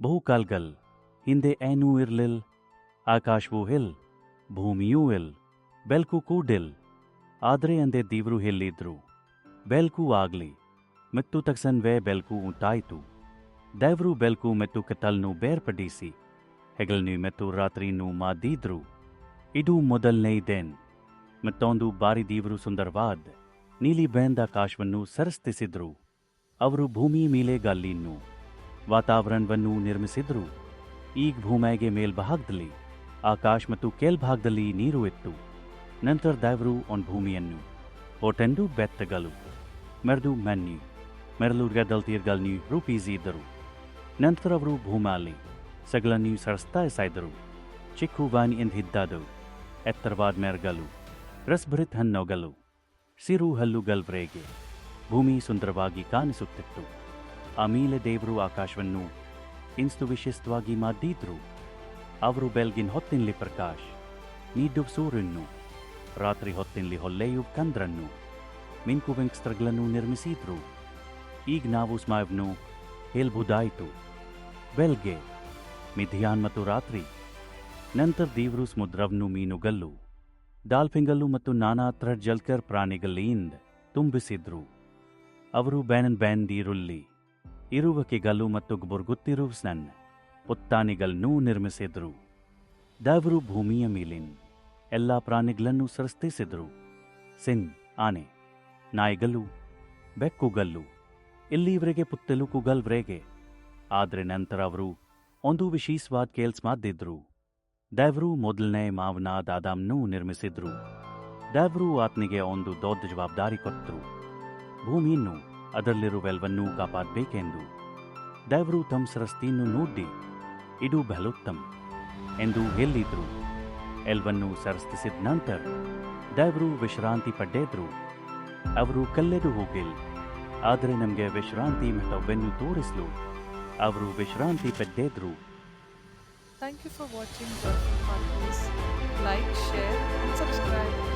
ಬಹುಕಾಲ್ಗಲ್, ಹಿಂದೆ ಏನೂ ಇರ್ಲಿಲ್, ಆಕಾಶವೂ ಹಿಲ್, ಭೂಮಿಯೂ ಇಲ್ ಬೆಲ್ಕು ಕೂಡಿಲ್ ಆದ್ರೆ ಅಂದೆ ದೀವ್ರು ಹಿಲ್ಲಿದ್ರು, ಬೆಲ್ಕು ಆಗ್ಲಿ, ಮೆತ್ತು ತಕ್ಷಣವೇ ಬೆಲ್ಕು ಉಂಟಾಯಿತು, ದೇವ್ರು ಬೆಲ್ಕು ಮೆತ್ತು ಕತ್ತಲ್ನು ಬೇರ್ಪಡಿಸಿ ಹೆಗಲ್ನಿ ಮೆತ್ತು ರಾತ್ರಿನೂ ಮಾದಿದ್ರು, ಇದು ಮೊದಲನೇ ದೇನ್ ಮತ್ತೊಂದು ಬಾರಿ ದೀವ್ರು ಸುಂದರವಾದ, ನೀಲಿ ಬೆಂದ ಆಕಾಶವನ್ನು ಸರಸ್ತಿಸಿದ್ರು, ಅವರು ಭೂಮಿ ಮೇಲೆ ಗಾಲಿಯನ್ನು ವಾತಾವರಣವನ್ನು ನಿರ್ಮಿಸಿದ್ರು. ಈಗ ಭೂಮಿಗೆ ಮೇಲ್ಭಾಗದಲ್ಲಿ, ಆಕಾಶ ಮತ್ತು ಕೆಲ್ಭಾಗದಲ್ಲಿ ನೀರು ಇತ್ತು. ನಂತರ ದೇವರು ಒನ್ ಭೂಮಿಯನ್ನು ಒಟ್ಟೆಂದು ಬೆತ್ತಗಲು, ಮೆರೆದು ಮೆನ್ನಿ ಮೆರಲು ರೂಪಿಸಿ ಇದ್ದರು. ನಂತರ ಅವರು ಭೂಮಾಲಿ ಸಗಳನ್ನಿ ಸರಸ್ತಾ ಸಾಯ್ದರು ಚಿಕ್ಕು ಬಾನಿ ಎಂದಿದ್ದಾದವು, ಎತ್ತರವಾದ ಮೆರಗಲು ರಸಭರಿತ ಹನ್ನೋಗಲು ಸಿರು ಹಲ್ಲುಗಲ್ವರೆಗೆ ಭೂಮಿ ಸುಂದರವಾಗಿ ಕಾಣಿಸುತ್ತಿತ್ತು. ಆಮೇಲೆ ದೇವರು ಆಕಾಶವನ್ನು ಇನ್ಸ್ತು ವಿಶಿಷ್ಟವಾಗಿ ಮಾಡಿದ್ರು ಅವರು ಬೆಲ್ಗಿನ ಹೊತ್ತಿನಲ್ಲಿ ಪ್ರಕಾಶ್ ನೀಡು ಸೂರ್ಯನ್ನು ರಾತ್ರಿ ಹೊತ್ತಿನಲ್ಲಿ ಹೊಲ್ಲೆಯು ಕಂದ್ರನ್ನು, ಮಿಂಕು ವೆಂಕ್ಸ್ತ್ರಗಳನ್ನು ನಿರ್ಮಿಸಿದ್ರು. ಈಗ ನಾವು ಸ್ಮಾಯವನ್ನು ಹೇಳ್ಬೋದಾಯಿತು. ಬೆಲ್ಗೆ, ಮಿಥಿಯಾನ್ ಮತ್ತು ರಾತ್ರಿ, ನಂತರ ದೇವರು ಸಮುದ್ರವನ್ನು ಮೀನುಗಲ್ಲು ಡಾಲ್ಫಿಂಗಲ್ಲು ಮತ್ತು ನಾನಾ ಥರ ಜಲ್ಕರ್ ಪ್ರಾಣಿಗಳಿಂದ ತುಂಬಿಸಿದ್ರು. ಅವರು ಬ್ಯಾನನ್ ಬ್ಯಾನ್ ದೀರುಲ್ಲಿ ಇರುವಕೆಗಲ್ಲು ಮತ್ತು ಬುರ್ಗುತ್ತಿರುವ ಸ್ನನ್ ಪುತ್ತಾನಿಗಳನ್ನು ನಿರ್ಮಿಸಿದ್ರು. ದೇವರು ಭೂಮಿಯ ಮೇಲಿನ ಎಲ್ಲ ಪ್ರಾಣಿಗಳನ್ನು ಸೃಷ್ಟಿಸಿದ್ರು. ಸಿನ್, ಆನೆ, ನಾಯಿಗಲ್ಲು, ಬೆಕ್ಕುಗಲ್ಲು, ಇಲ್ಲಿವರೆಗೆ ಪುತ್ತಲು ಕುಗಲ್ವರೆಗೆ ಆದರೆ ನಂತರ ಅವರು ಒಂದು ವಿಶೇಷವಾದ ಕೇಲ್ಸ್ ಮಾಡಿದ್ರು ದೇವರು ಮೊದಲನೇ ಮಾವನಾದ ಆದಾಮ್ನೂ ನಿರ್ಮಿಸಿದ್ರು. ದೇವರು ಆತನಿಗೆ ಒಂದು ದೊಡ್ಡ ಜವಾಬ್ದಾರಿ ಕೊಟ್ಟರು ಭೂಮಿಯನ್ನು ಅದರಲ್ಲಿರುವೆಲ್ವನ್ನೂ ಕಾಪಾಡಬೇಕೆಂದು. ದೇವರು ತಮ್ಮ ಸರಸ್ತಿಯನ್ನು ನೋಡಿ ಇದು ಬಲೋತ್ತಮ್ ಎಂದು ಹೇಳಿದ್ರು ಎಲ್ವನ್ನು ಸರಸ್ತಿಸಿದ ನಂತರ ದೇವರು ವಿಶ್ರಾಂತಿ ಪಡೆದ್ರು. ಅವರು ಕಲ್ಲೆದು ಹೋಗಿಲ್, ಆದರೆ ನಮಗೆ ವಿಶ್ರಾಂತಿ ಮಟ್ಟವನ್ನು ತೋರಿಸಲು. ಅವರು ವಿಶ್ರಾಂತಿ ಪಡೆದ್ರು. Thank you for watching like share subscribe.